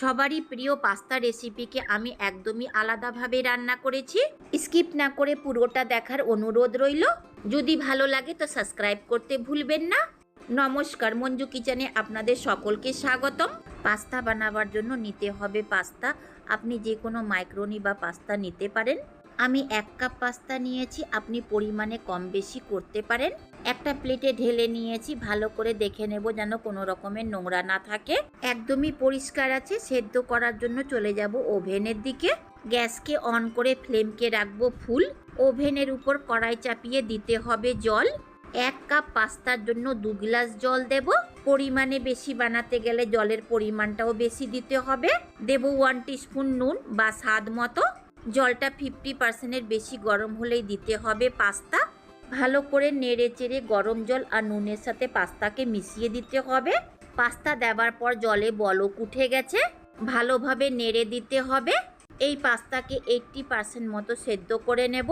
সবারই প্রিয় পাস্তা রেসিপিকে আমি একদমই আলাদাভাবে রান্না করেছি। স্কিপ না করে পুরোটা দেখার অনুরোধ রইল। যদি ভালো লাগে তো সাবস্ক্রাইব করতে ভুলবেন না। নমস্কার, মঞ্জু কিচেনে আপনাদের সকলকে স্বাগতম। পাস্তা বানাবার জন্য নিতে হবে পাস্তা। আপনি যে কোনো মাইক্রোনি বা পাস্তা নিতে পারেন। আমি এক কাপ পাস্তা নিয়েছি, আপনি পরিমাণে কম বেশি করতে পারেন। একটা প্লেটে ঢেলে নিয়েছি, ভালো করে দেখে নেব যেন কোনো রকমের নোংরা না থাকে। একদমই পরিষ্কার আছে, সেদ্ধ করার জন্য চলে যাব ওভেনের দিকে। গ্যাসকে অন করে ফ্লেমকে রাখব ফুল। ওভেনের উপর কড়াই চাপিয়ে দিতে হবে জল। এক কাপ পাস্তার জন্য দু গ্লাস জল দেব। পরিমাণে বেশি বানাতে গেলে জলের পরিমাণটাও বেশি দিতে হবে। দেব ওয়ান স্পুন নুন বা স্বাদ মতো। জলটা ফিফটি পার্সেন্টের বেশি গরম হলেই দিতে হবে পাস্তা। ভালো করে নেড়ে চেড়ে গরম জল আর নুনের সাথে পাস্তাকে মিশিয়ে দিতে হবে। পাস্তা দেওয়ার পর জলে বলক উঠে গেছে, ভালোভাবে নেড়ে দিতে হবে। এই পাস্তাকে এইটটি পার্সেন্ট মতো সেদ্ধ করে নেব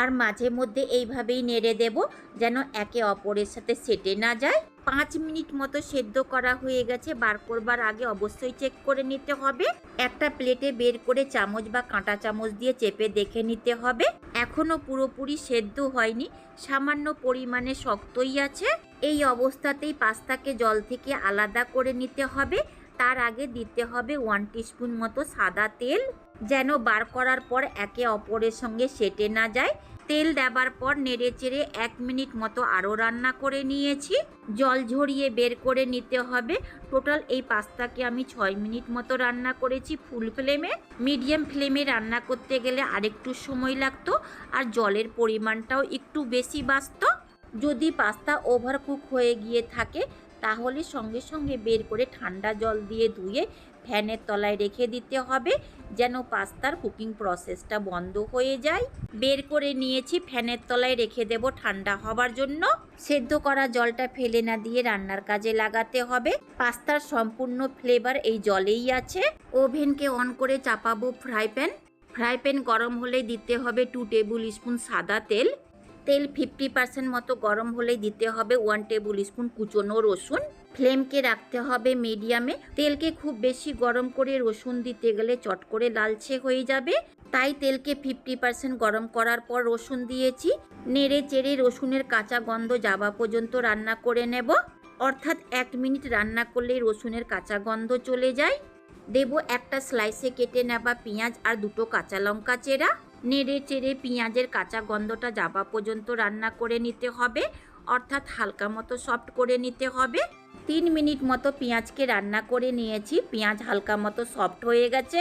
আর মাঝে মধ্যে এইভাবেই নেড়ে দেব যেন একে অপরের সাথে সেটে না যায়। পাঁচ মিনিট মতো সেদ্ধ করা হয়ে গেছে। বার করবার আগে অবশ্যই চেক করে নিতে হবে। একটা প্লেটে বের করে চামচ বা কাঁটা চামচ দিয়ে চেপে দেখে নিতে হবে। এখনও পুরোপুরি সেদ্ধ হয়নি। সামান্য পরিমাণে শক্তই আছে। এই অবস্থাতেই পাস্তাকে জল থেকে আলাদা করে নিতে হবে। তার আগে দিতে হবে ওয়ান টিস্পুন মতো সাদা তেল। যেন বার করার পর একে অপরের সঙ্গে সেটে না যায়। তেল দেবার পর নেড়ে চেড়ে এক মিনিট মতো আরও রান্না করে নিয়েছি। জল ঝরিয়ে বের করে নিতে হবে। টোটাল এই পাস্তাকে আমি ছয় মিনিট মতো রান্না করেছি ফুল ফ্লেমে। মিডিয়াম ফ্লেমে রান্না করতে গেলে আরেকটু সময় লাগতো আর জলের পরিমাণটাও একটু বেশি বাঁচত। যদি পাস্তা ওভারকুক হয়ে গিয়ে থাকে তাহলে সঙ্গে সঙ্গে বের করে ঠান্ডা জল দিয়ে ধুয়ে ফ্যানের তলায় রেখে দিতে হবে, যেন পাস্তার কুকিং প্রসেসটা বন্ধ হয়ে যায়। বের করে নিয়েছি, ফ্যানের তলায় রেখে দেব ঠান্ডা হবার জন্য। সেদ্ধ করা জলটা ফেলে না দিয়ে রান্নার কাজে লাগাতে হবে। পাস্তার সম্পূর্ণ ফ্লেভার এই জলেই আছে। ওভেনকে অন করে চাপাবো ফ্রাই প্যান ফ্রাই প্যান গরম হলে দিতে হবে টু টেবিল স্পুন সাদা তেল। তেল ফিফটি পার্সেন্ট মতো গরম হলেই দিতে হবে ওয়ান টেবিল স্পুন কুচনো রসুন। ফ্লেমকে রাখতে হবে মিডিয়ামে তেলকে খুব বেশি গরম করে রসুন দিতে গেলে চট করে লালচে হয়ে যাবে। তাই তেলকে ফিফটি পার্সেন্ট গরম করার পর রসুন দিয়েছি। নেড়ে চেড়ে রসুনের কাঁচা গন্ধ যাওয়া পর্যন্ত রান্না করে নেব। অর্থাৎ এক মিনিট রান্না করলেই রসুনের কাঁচা গন্ধ চলে যায়। দেব একটা স্লাইসে কেটে নেওয়া পেঁয়াজ আর দুটো কাঁচা লঙ্কা চেরা। নেড়ে চেড়ে পেঁয়াজের কাঁচা গন্ধটা যাওয়া পর্যন্ত রান্না করে নিতে হবে, অর্থাৎ হালকা মতো সফট করে নিতে হবে। তিন মিনিট মতো পেঁয়াজকে রান্না করে নিয়েছি, পেঁয়াজ হালকা মতো সফট হয়ে গেছে।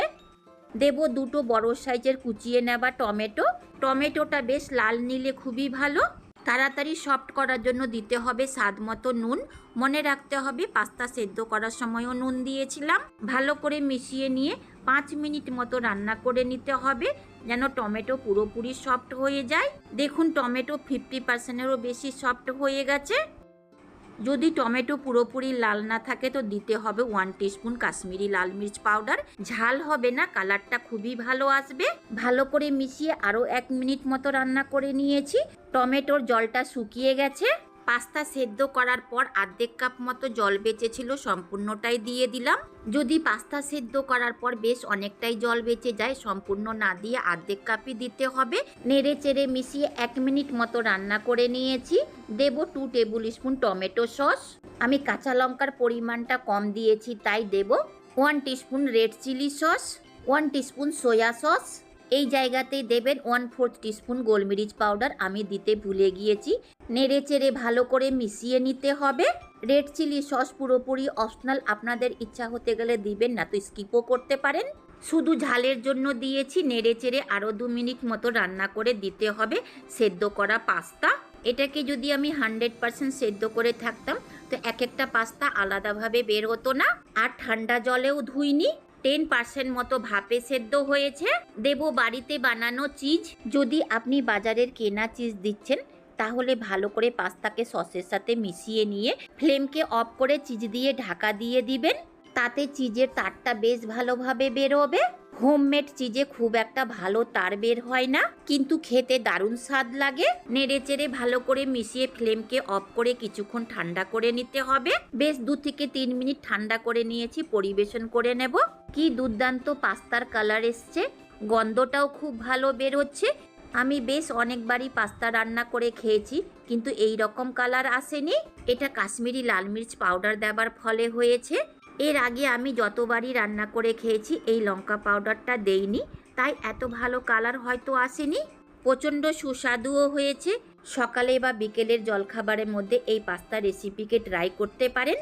দেব দুটো বড় সাইজের কুচিয়ে নেওয়া টমেটো, টমেটোটা বেশ লাল নিলে খুবই ভালো। তাড়াতাড়ি সফট করার জন্য দিতে হবে স্বাদ মতো নুন, মনে রাখতে হবে পাস্তা সেদ্ধ করার সময়ও নুন দিয়েছিলাম। ভালো করে মিশিয়ে নিয়ে পাঁচ মিনিট মতো রান্না করে নিতে হবে, যেন টমেটো পুরোপুরি সফট হয়ে যায়। দেখুন, টমেটো ফিফটি পার্সেন্টেরও বেশি সফট হয়ে গেছে। যদি টমেটো পুরোপুরি লাল না থাকে, তো দিতে হবে ওয়ান টিস্পুন কাশ্মীরি লাল মির্চ পাউডার। ঝাল হবে না, কালারটা খুবই ভালো আসবে। ভালো করে মিশিয়ে আরও এক মিনিট মতো রান্না করে নিয়েছি। টমেটোর জলটা শুকিয়ে গেছে। পাস্তা সেদ্ধ করার পর আর্ধেক কাপ মতো জল বেঁচেছিল, সম্পূর্ণটাই দিয়ে দিলাম। যদি পাস্তা সেদ্ধ করার পর বেশ অনেকটাই জল বেঁচে যায়, সম্পূর্ণ না দিয়ে আর্ধেক কাপই দিতে হবে। নেড়ে চেড়ে মিশিয়ে এক মিনিট মতো রান্না করে নিয়েছি। দেব two tablespoon tomato sauce. আমি কাঁচা লঙ্কার পরিমাণটা কম দিয়েছি, তাই দেব one teaspoon red chili sauce one teaspoon soya sauce এই জায়গাতেই দেবেন ওয়ান ফোর্থ টিস্পুন গোলমরিচ পাউডার আমি দিতে ভুলে গিয়েছি। নেড়ে চেড়ে ভালো করে মিশিয়ে নিতে হবে। রেড চিলি সস পুরোপুরি অপশনাল আপনাদের ইচ্ছা হতে গেলে দিবেন না তো স্কিপও করতে পারেন। শুধু ঝালের জন্য দিয়েছি, নেড়ে চেড়ে আরও দু মিনিট মতো রান্না করে দিতে হবে, সেদ্ধ করা পাস্তা। এটাকে যদি আমি হান্ড্রেড পার্সেন্ট সেদ্ধ করে থাকতাম, তো এক একটা পাস্তা আলাদাভাবে বের হতো না। আর ঠান্ডা জলেও ধুইনি। টেন পার্সেন্ট মতো ভাপে সেদ্ধ হয়েছে। দেব বাড়িতে বানানো চিজ। যদি আপনি বাজারের কেনা চিজ দিচ্ছেন, তাহলে ভালো করে পাস্তাকে সসের সাথে মিশিয়ে নিয়ে ফ্লেমকে অফ করে চিজ দিয়ে ঢাকা দিয়ে দিবেন। তাতে চিজের তারটা বেশ ভালোভাবে বেরোবে। হোমমেড চিজে খুব একটা ভালো তার বের হয় না, কিন্তু খেতে দারুণ স্বাদ লাগে। নেড়ে চেড়ে ভালো করে মিশিয়ে ফ্লেমকে অফ করে কিছুক্ষণ ঠান্ডা করে নিতে হবে। বেশ দু থেকে তিন মিনিট ঠান্ডা করে নিয়েছি, পরিবেশন করে নেব। কি দুর্দান্ত পাস্তার কালার এসছে। গন্ধটাও খুব ভালো বের হচ্ছে আমি বেশ অনেকবারই পাস্তা রান্না করে খেয়েছি, কিন্তু এই রকম কালার আসেনি। এটা কাশ্মীরি লাল মির্চ পাউডার দেবার ফলে হয়েছে। এর আগে আমি যতবারই রান্না করে খেয়েছি, এই লঙ্কা পাউডারটা দেইনি। তাই এত ভালো কালার হয়তো আসেনি। প্রচণ্ড সুস্বাদুও হয়েছে। সকালে বা বিকেলের জলখাবারের মধ্যে এই পাস্তা রেসিপিকে ট্রাই করতে পারেন।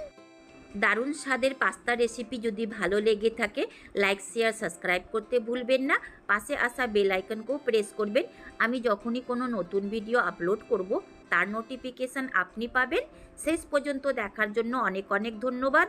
দারুণ স্বাদের পাস্তা রেসিপি যদি ভালো লেগে থাকে লাইক শেয়ার সাবস্ক্রাইব করতে ভুলবেন না। পাশে আসা বেল আইকনকেও প্রেস করবেন। আমি যখনই কোনো নতুন ভিডিও আপলোড করব, তার নোটিফিকেশান আপনি পাবেন। শেষ পর্যন্ত দেখার জন্য অনেক অনেক ধন্যবাদ।